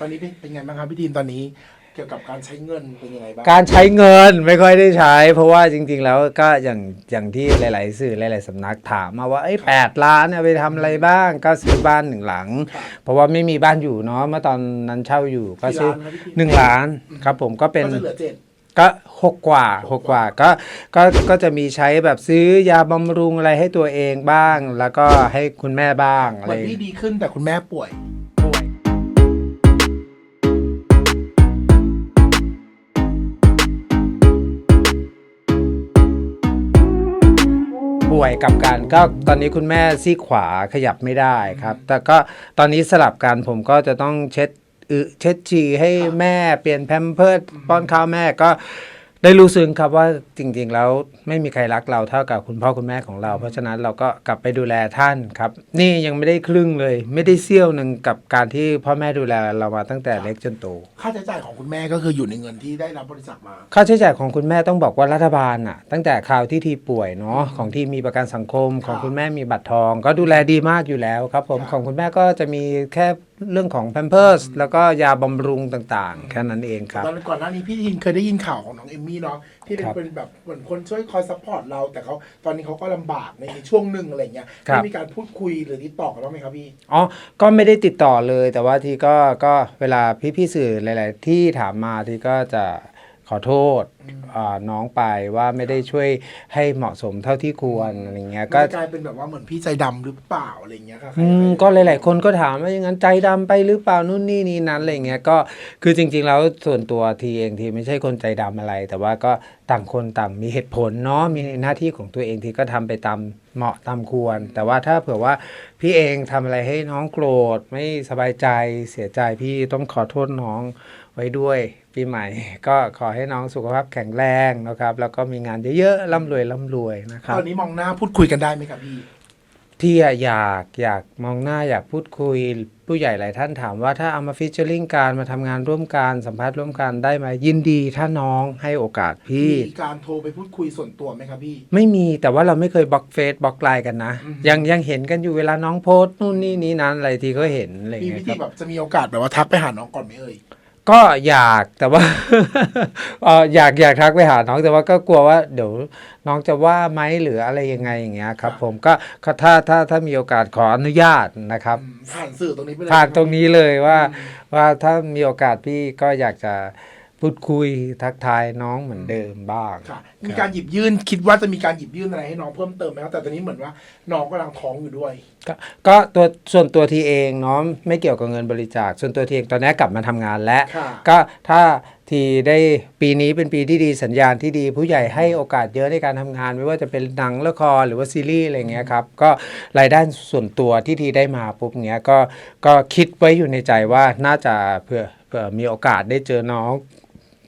ตอนนี้เป็นเป็นไงบ้างครับพี่ทีนตอนนี้เกี่ยวกับการใช้เงินเป็นยังไงบ้างการใช้เงินไม่ค่อยได้ใช้ เพราะว่าจริง ๆ แล้วก็อย่างอย่างที่หลาย ๆ สื่อหลาย ๆสำนักถามมาว่าไอ้แปดล้านเนี่ยไปทำอะไรบ้างก็ซื้อบ้านหนึ่งหลังครับเพราะว่าไม่มีบ้านอยู่เนาะเมื่อตอนนั้นเช่าอยู่ก็กี่ซื้อล้านครับพี่ทีนหนึ่งล้านครับผมก็เป็น ก็จะเหลือเจ็ด ก็หกกว่าหกกว่าก็ก็ก็จะมีใช้แบบซื้อยาบำรุงอะไรให้ตัวเองบ้าง แล้วก็ให้คุณแม่บ้างอะเหไรมือนพี่ดีขึ้นแต่คุณแม่ป่วยป่วย ป่วยกับการก็ตอนนี้คุณแม่ซี่ขวาขยับไม่ได้ครับ แต่ก็ตอนนี้สลับกันผมก็จะต้องเช็ดอึเช็ดฉี่ให้แม่เปลี่ยนแพมเพิร์ดป้อนข้าวแม่ก็ ได้รู้ซึ้งครับว่าจริงๆ แล้วไม่มีใครรักเราเท่ากับคุณพ่อคุณแม่ของเรา เพราะฉะนั้นเราก็กลับไปดูแลท่านครับ นี่ยังไม่ได้ครึ่งเลย ไม่ได้เสี้ยวหนึ่งกับการที่พ่อแม่ดูแลเรามาตั้งแต่เล็กจนโตค่าใช้จ่ายของคุณแม่ก็คืออยู่ในเงินที่ได้รับบริจาคมา ค่าใช้จ่ายของคุณแม่ต้องบอกว่ารัฐบาลน่ะ ตั้งแต่คราวที่ทีป่วยเนาะของที่มีประกันสังคมของคุณแม่มีบัตรทอง ก็ดูแลดีมากอยู่แล้วครับ ผมครับของคุณแม่ก็จะมีแค่ เรื่องของแพมเพิร์สแล้วก็ยาบำรุงต่างๆ แค่นั้นเองครับ ตอนก่อนหน้านี้พี่ทีนเคยได้ยินข่าวของน้องเอมมี่เนาะที่เป็นครับเป็นแบบเหมือนคนช่วยคอยซัพพอร์ตเราแต่เขาตอนนี้เขาก็ลำบากในช่วงหนึ่งอะไรเงี้ยครับ ได้มีการพูดคุยหรือติดต่อกันบ้างไหมครับพี่ อ๋อ ก็ไม่ได้ติดต่อเลย แต่ว่าทีก็ก็เวลาพี่ๆสื่อหลาย ๆ ที่ถามมาทีก็จะ ขอโทษอ่าน้องไปว่าไม่ได้ช่วยให้เหมาะสมเท่าที่ควรอะไรเงี้ยก็ก็กลายเป็นแบบว่าเหมือนพี่ใจดำหรือเปล่าอะไรเงี้ยครับอืมก็หลาย ๆ คนก็ถามว่าอย่างนั้นใจดำไปหรือเปล่านู่นนี่นี่นั้นอะไรเงี้ยก็คือจริง ๆ แล้วส่วนตัวทีเองทีไม่ใช่คนใจดำอะไร แต่ว่าก็ต่างคนต่างมีเหตุผลเนาะมีหน้าที่ของตัวเองทีก็ทำไปตามเหมาะตามควร แต่ว่าถ้าเผื่อว่าพี่เองทำอะไรให้น้องโกรธไม่สบายใจเสียใจพี่ต้องขอโทษน้องไว้ด้วย ปีใหม่ก็ขอให้น้องสุขภาพแข็งแรงนะครับ แล้วก็มีงานเยอะๆร่ำรวยร่ำรวยนะครับ ตอนนี้มองหน้าพูดคุยกันได้ไหมครับพี่ที่อะอยากอยากมองหน้าอยากพูดคุยผู้ใหญ่หลายท่านถามว่าถ้าเอามาฟิชเชอร์ลิงการมาทำงานร่วมกันสัมภาษณ์ร่วมกันได้ไหมยินดีถ้าน้องให้โอกาสพี่มีการโทรไปพูดคุยส่วนตัวไหมครับพี่ ไม่มีแต่ว่าเราไม่เคยบล็อกเฟซบล็อกไลน์กันนะอืมยังยังเห็นกันอยู่เวลาน้องโพสต์นู่นนี่นี้นั้นอะไรทีก็เห็นอะไรอย่างมีเงี้วิยธีคแบรับบจะมีโอกาสแบบว่าทักไปหาน้องก่อนไหมเอ่ย ก็อยากแต่ว่าเอ่ออยากอยากทักไปหาน้องแต่ว่าก็กลัวว่า เดี๋ยวน้องจะว่าไหมหรืออะไรยังไงอย่างเงี้ยครับ ผมก็ก็ถ้าถ้าถ้ามีโอกาสขออนุญาตนะครับอืมผ่านสื่อตรงนี้ไปเลยผ่านตรงนี้เลยว่าอืมว่าถ้ามีโอกาสพี่ก็อยากจะ พูดคุยทักทายน้องเหมือนเดิมบ้างค่ะมีการหยิบยื่นคิดว่าจะมีการหยิบยื่นอะไรให้น้องเพิ่มเติมไหมครับแต่ตอนนี้เหมือนว่าน้องกำลังท้องอยู่ด้วย ก็ก็ตัวส่วนตัวทีเองเนาะไม่เกี่ยวกับเงินบริจาค ส่วนตัวทีเองตอนนี้กลับมาทำงานแล้วค่ะก็ถ้าทีได้ปีนี้เป็นปีที่ดีสัญญาณที่ดี ผู้ใหญ่ให้โอกาสเยอะในการทำงาน ไม่ว่าจะเป็นหนังละครหรือว่าซีรีส์อะไรเงี้ยครับก็รายได้ส่วนตัวที่ทีได้มาปุ๊บเงี้ยก็ก็คิดไว้อยู่ในใจว่าน่าจะเผื่อเผื่อมีโอกาสได้เจอน้อง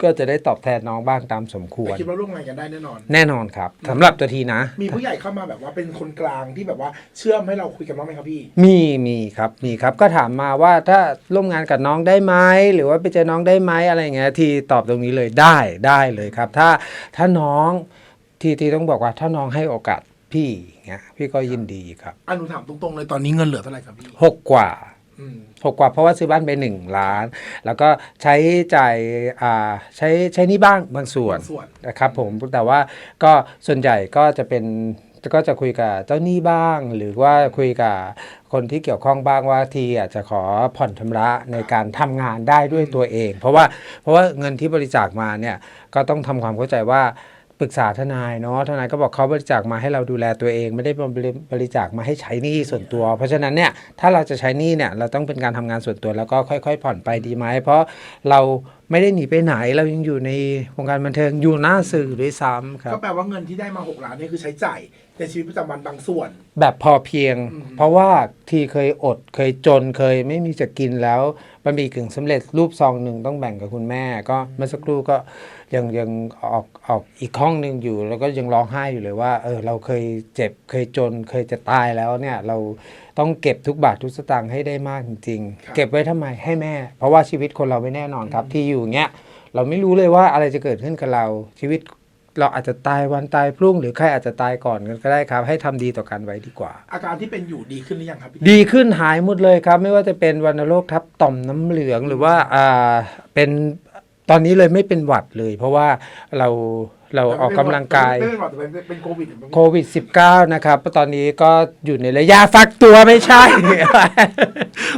ก็จะได้ตอบแทนน้องบ้างตามสมควร แต่คิดว่าร่วมงานกันได้แน่นอน แน่นอนครับสำหรับตัวทีนะ มีผู้ใหญ่เข้ามาแบบว่าเป็นคนกลางที่แบบว่าเชื่อมให้เราคุยกันบ้างไหมครับพี่ มีมีครับมีครับก็ถามมาว่าถ้าร่วมงานกับน้องได้ไหมหรือว่าไปเจอน้องได้ไหมอะไรอย่างเงี้ยทีตอบตรงนี้เลยได้ได้เลยครับ ถ้าถ้าน้องทีทีต้องบอกว่าถ้าน้องให้โอกาสพี่อย่างเงี้ยพี่ก็ยินดีครับ อันหนูถามตรงๆเลยตอนนี้เงินเหลือเท่าไหร่ครับพี่หกกว่า อืม หกกว่าเพราะว่าซื้อบ้านไปหนึ่งล้าน แล้วก็ใช้จ่ายอ่าใช้ใช้หนี่บ้างบางส่วนส่วนนะครับผมแต่ว่าก็ส่วนใหญ่ก็จะเป็นก็จะคุยกับเจ้าหนี้บ้าง หรือว่าคุยกับคนที่เกี่ยวข้องบ้างว่าทีอาจจะขอผ่อนชำระในการทำงานได้ด้วยตัวเอง เพราะว่าเพราะว่าเงินที่บริจาคมาเนี่ยก็ต้องทำความเข้าใจว่า ปรึกษาทนายเนาะทนายก็บอกเขาบริจาคมาให้เราดูแลตัวเอง ไม่ได้บริจาคมาให้ใช้หนี้ส่วนตัว เพราะฉะนั้นเนี่ยถ้าเราจะใช้หนี้เนี่ยเราต้องเป็นการทำงานส่วนตัวแล้วก็ค่อย ๆ ผ่อนไปดีไหมเพราะเราไม่ได้หนีไปไหนเรายังอยู่ในวงการบันเทิงอยู่หน้าสื่อด้วยซ้ำครับก็แปลว่าเงินที่ได้มาหกล้านนี่คือใช้จ่ายในชีวิตประจำวันบางส่วน แบบพอเพียง อืม เพราะว่าที่เคยอดเคยจนเคยไม่มีจะกินแล้วบะหมี่กึ่งสำเร็จรูปซองหนึ่งต้องแบ่งกับคุณแม่ ก็เมื่อสักครู่ก็ยังยังออกออกอีกห้องหนึ่งอยู่ แล้วก็ยังร้องไห้อยู่เลยว่าเออเราเคยเจ็บเคยจนเคยจะตายแล้วเนี่ยเราต้องเก็บทุกบาททุกสตางค์ให้ได้มากจริงครับ ๆ เก็บไว้ทำไมให้แม่ เพราะว่าชีวิตคนเราไม่แน่นอนครับที่อยู่เงี้ย เราไม่รู้เลยว่าอะไรจะเกิดขึ้นกับเราชีวิต เราอาจจะตายวันตายพรุ่ง หรือใครอาจจะตายก่อนกันก็ได้ครับ ให้ทำดีต่อกันไว้ดีกว่า อาการที่เป็นอยู่ดีขึ้นหรือยังครับพี่ดีขึ้นหายหมดเลยครับ ไม่ว่าจะเป็นวัณโรคทับต่อมน้ำเหลืองหรือว่าอ่าเป็นตอนนี้เลยไม่เป็นหวัดเลย เพราะว่าเรา เราออกกำลังกายไม่เป็นหวัดแต่เป็นเป็นโควิดหรือเป็นโควิด -19 นะครับ ตอนนี้ก็อยู่ในระยะฟักตัวไม่ใช่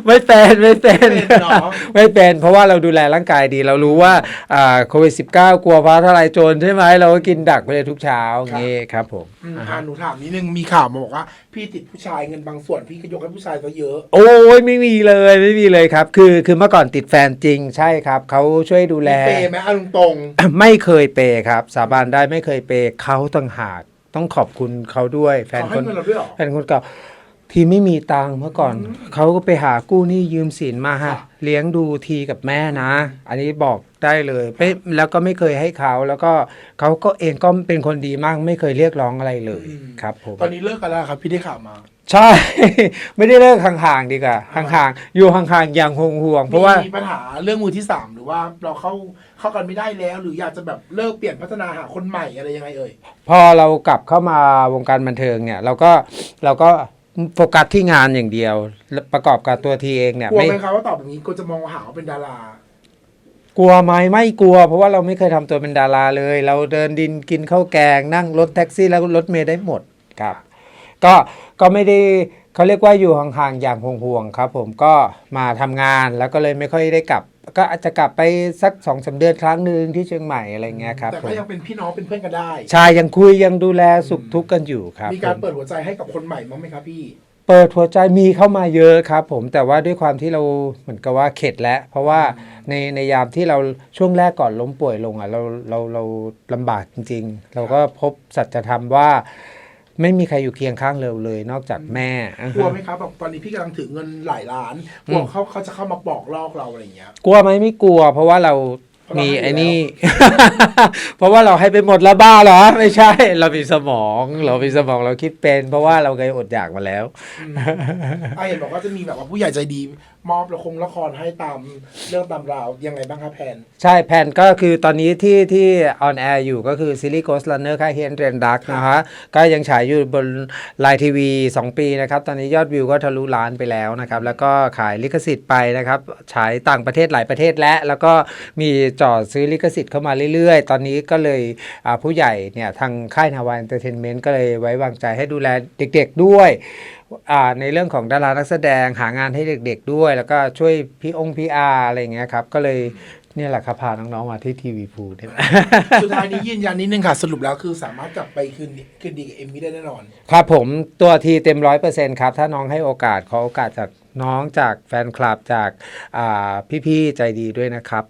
ไม่เป็นไม่เป็นเป็นเนาะไม่เป็น เพราะว่าเราดูแลร่างกายดี เรารู้ว่าอ่าโควิด -19 กลัวฟ้าทลายโจรใช่ไหม เราก็กินดักไปเลยทุกเช้าอย่างงี้ครับผม อืมอ่าอ่าฮะหนูถามนิดนึงมีข่าวมาบอกว่า พี่ติดผู้ชายเงินบางส่วนพี่ก็ยกให้ผู้ชายซะเยอะ โอ้ยไม่มีเลยไม่มีเลยครับ คือคือเมื่อก่อนติดแฟนจริงใช่ครับ เขาช่วยดูแล มีเปย์ไหมเอาตรง ไม่เคยเปย์ครับ สาบานได้ไม่เคยเปย์เขาต่างหากต้องขอบคุณเขาด้วยๆแฟนเขาคให้นเงินเราด้วยเหรอแฟนคนเก่าทีไม่มีตังค์เมื่อก่อน เขาก็ไปหากู้หนี้ยืมสินมาฮะค่ะเลี้ยงดูทีกับแม่นะ อันนี้บอกได้เลยไม่แล้วก็ไม่เคยให้เขาแล้วก็เขาก็เองก็เป็นคนดีมาก ไม่เคยเรียกร้องอะไรเลยครับผมตอนนี้เลิกกันแล้วครับพี่ได้ข่าวมา ใช่ ไม่ได้เลิกห่างๆดีกว่าห่างๆอยู่ห่างๆอย่างห่วงๆเพราะว่า มีปัญหาเรื่องมือที่สามหรือว่าเราเข้าเข้ากันไม่ได้แล้ว หรืออยากจะแบบเลิกเปลี่ยนพัฒนาหาคนใหม่อะไรยังไงเอ่ยพอเรากลับเข้ามาวงการบันเทิงเนี่ย เราก็เราก็โฟกัสที่งานอย่างเดียวแล้วประกอบกับตัวทีเองเนี่ยกลัวไม่ไหมครับว่าตอบแบบนี้ก็จะมองว่าหาว่าเป็นดารากลัวไหมไม่กลัว เพราะว่าเราไม่เคยทำตัวเป็นดาราเลย เราเดินดินกินข้าวแกงนั่งรถแท็กซี่แล้วรถเมล์ได้หมดครับ ก็ก็ไม่ได้เขาเรียกว่าอยู่ห่างๆอย่างห่วงๆครับ ผมก็มาทำงานแล้วก็เลยไม่ค่อยได้กลับ ก็อาจจะกลับไปสักสองสาเดือนครั้งหนึ่งที่เชียงใหม่อะไรเงี้ยครับแต่ผก็มยังเป็นพี่น้องเป็นเพื่อนกันได้ชายยังคุยยังดูแลสุขทุกข์กันอยู่ครับมีการผมเปิดหัวใจให้กับคนใหม่มั้างไหมครับพี่เปิดหัวใจมีเข้ามาเยอะครับ ผมแต่ว่าด้วยความที่เราเหมือนกับว่าเข็ดแล้ว เพราะว่าในในยามที่เราช่วงแรกก่อนล้มป่วยลงอะเราเราเราลำบากจริง ๆ เราก็พบสัจธรรมว่า ไม่มีใครอยู่เคียงข้างเราเลย นอกจากแม่อ่ากลัวฮะไหมครับแบบตอนนี้พี่กำลังถือเงินหลายล้านกลัวเขาเขาจะเข้ามาปอกลอกเราอะไรอย่างเงี้ยกลัวไหมไม่กลัว เพราะว่าเราเพราะเรามีให้ไอ้อยู่แล้วนี่ เพราะว่าเราให้ไปหมดแล้วบ้าเหรอ ไม่ใช่ เรามีสมอง เรามีสมองเราคิดเป็น เพราะว่าเราเคยอดอยากมาแล้วอะเห็นบอกว่าจะมีแบบว่าผู้ใหญ่ใจดี มอบละครละครให้ตามเรื่องตามราวยังไงบ้างครับแพน ใช่แผนก็คือตอนนี้ที่ที่ออนแอร์อยู่ก็คือซีรีส์ Ghost Runner ค่ายเฮียนเรนดักนะฮะก็ยังฉายอยู่บนไลน์ทีวี 2 ปีนะครับ ตอนนี้ยอดวิวก็ทะลุล้านไปแล้วนะครับ แล้วก็ขายลิขสิทธิ์ไปนะครับ ฉายต่างประเทศหลายประเทศและ แล้วก็มีจ่อซื้อลิขสิทธิ์เข้ามาเรื่อยๆ ตอนนี้ก็เลยอ่าผู้ใหญ่เนี่ยทางค่ายนาวาเอนเตอร์เทนเมนต์ก็เลยไว้วางใจให้ดูแลเด็กๆด้วยอ่าในเรื่องของดารานักแสดงหางานให้เด็ก ๆ ด้วย แล้วก็ช่วยพี่องค์พี่อาร์อะไรอย่างเงี้ยครับก็เลยเนี่ยแหละครับพาน้องๆมาที่ทีวีพูเนี่ยสุดท้ายนี้ยืนยันนิดนึงค่ะ สรุปแล้วคือสามารถกลับไปคืนดีคืนดีกับเอมมี่ได้แน่นอน ครับผมตัวทีเต็มร้อยเปอร์เซ็นต์ครับ ถ้าน้องให้โอกาสขอโอกาสจากน้องจากแฟนคลับจากอ่าพี่ๆใจดีด้วยนะครับ